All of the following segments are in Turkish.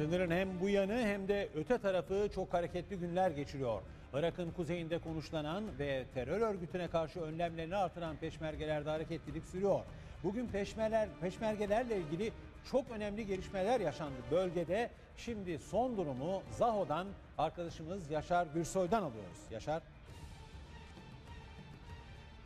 Sınırın hem bu yanı hem de öte tarafı çok hareketli günler geçiriyor. Irak'ın kuzeyinde konuşlanan ve terör örgütüne karşı önlemlerini artıran peşmergelerde hareketlilik sürüyor. Bugün peşmerler, peşmergelerle ilgili çok önemli gelişmeler yaşandı bölgede. Şimdi son durumu Zaho'dan arkadaşımız Yaşar Gürsoy'dan alıyoruz. Yaşar.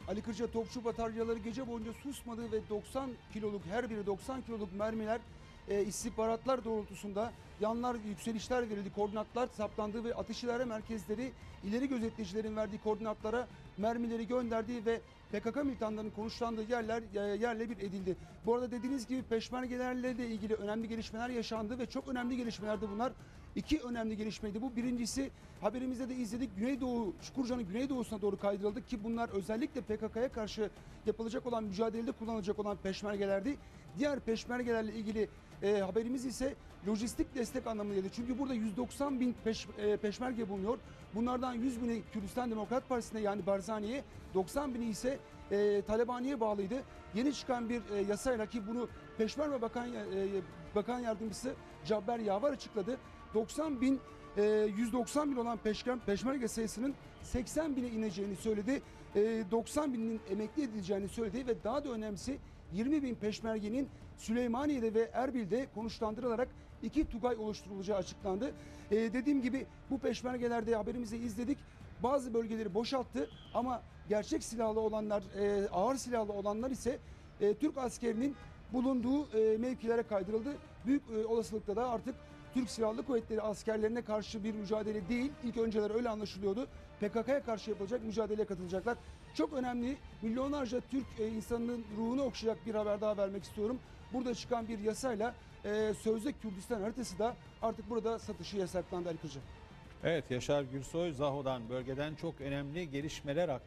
Ali Kırca topçu bataryaları gece boyunca susmadı ve 90 kiloluk her biri 90 kiloluk mermiler e, istihbaratlar doğrultusunda yanlar yükselişler verildi, koordinatlar saptandı ve atış ilare merkezleri ileri gözetleyicilerin verdiği koordinatlara mermileri gönderdi ve PKK militanlarının konuşlandığı yerler e, yerle bir edildi. Bu arada dediğiniz gibi peşmergelerle de ilgili önemli gelişmeler yaşandı ve çok önemli gelişmelerdi bunlar. İki önemli gelişmeydi bu. Birincisi haberimizde de izledik Güneydoğu, Çukurca'nın güneydoğusuna doğru kaydırıldı ki bunlar özellikle PKK'ya karşı yapılacak olan mücadelede kullanılacak olan peşmergelerdi. Diğer peşmergelerle ilgili e, haberimiz ise lojistik destek anlamındaydı. Çünkü burada 190 bin peş, e, peşmerge bulunuyor. Bunlardan 100 bini Kürdistan Demokrat Partisi'ne yani Barzani'ye, 90 bini ise e, Talebani'ye bağlıydı. Yeni çıkan bir e, yasayla ki bunu Peşmerge Bakan, e, Bakan Yardımcısı Cabber Yavar açıkladı. 90 bin e, 190 bin olan peşkem, peşmerge sayısının 80 bine ineceğini söyledi. E, 90 binin emekli edileceğini söyledi ve daha da önemlisi 20 bin peşmergenin Süleymaniye'de ve Erbil'de konuşlandırılarak iki tugay oluşturulacağı açıklandı. E, dediğim gibi bu peşmergelerde haberimizi izledik. Bazı bölgeleri boşalttı ama gerçek silahlı olanlar, e, ağır silahlı olanlar ise e, Türk askerinin bulunduğu e, mevkilere kaydırıldı. Büyük e, olasılıkla da artık Türk Silahlı Kuvvetleri askerlerine karşı bir mücadele değil. İlk önceler öyle anlaşılıyordu. PKK'ya karşı yapılacak mücadeleye katılacaklar. Çok önemli milyonlarca Türk e, insanının ruhunu okşayacak bir haber daha vermek istiyorum. Burada çıkan bir yasayla e, sözde Kürdistan haritası da artık burada satışı yasaklandı Ali. Evet Yaşar Gürsoy Zaho'dan bölgeden çok önemli gelişmeler aktardı.